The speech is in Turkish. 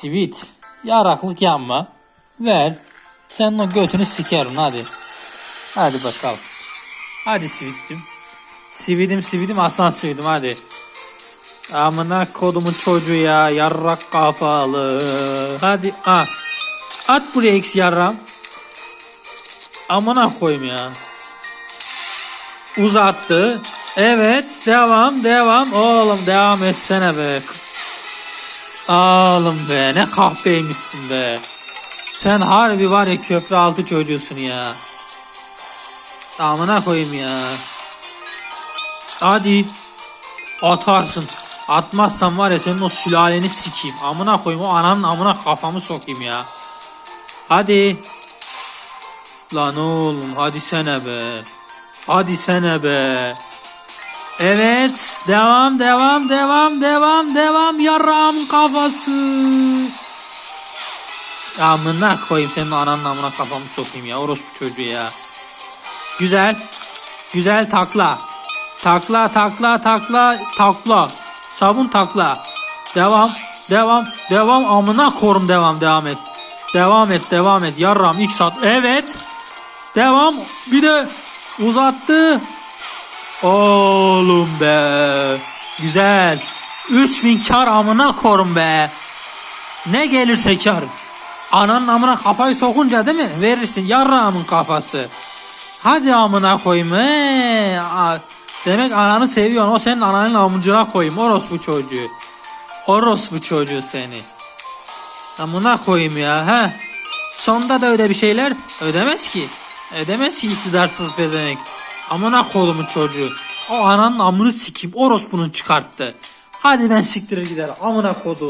Sivit. Yaraklık yapma. Ver. Senin o götünü sikerim hadi. Hadi bakalım. Hadi Sivit'cim. Sividim sividim aslan sividim hadi. Amına kodumun çocuğu ya yarrak kafalı. Hadi ah. At buraya X yarram. Amına koyayım ya. Uzattı. Evet devam devam. Oğlum devam etsene be. Oğlum be ne kahpeymişsin be. Sen harbi var ya köprü altı çocuğusun ya. Amına koyayım ya. Hadi. Atarsın. Atmazsan var ya senin o sülaleni sikeyim. Amına koyayım o ananın amına kafamı sokayım ya. Hadi. Lan oğlum hadi sene be. Hadi sene be. Evet. Devam devam devam devam devam. Yaram kafası. Amına koyayım senin ananın amına kafamı sokayım ya. Orospu çocuğu ya. Güzel. Güzel takla. Takla takla takla takla. Sabun takla. Devam. Devam. Devam. Amına korum devam devam et. Devam et devam et. Yarram ilk sat. Evet. Devam. Bir de uzattı. Oğlum be. Güzel. 3000 kar amına korum be. Ne gelirse kar. Ananın amına kafayı sokunca değil mi? Verirsin yarrağımın kafası. Hadi amına koyayım. Ee, demek ananı seviyorsun. O senin ananın amucuna koyayım. Orospu çocuğu. Orospu çocuğu seni. Amına koyayım ya. ha. Sonda da öde bir şeyler ödemez ki. Ödemez ki iktidarsız pezevenk. Amına kolumun çocuğu. O ananın amını sikeyim. Orospunun çıkarttı. Hadi ben siktirir gider. Amına kodu.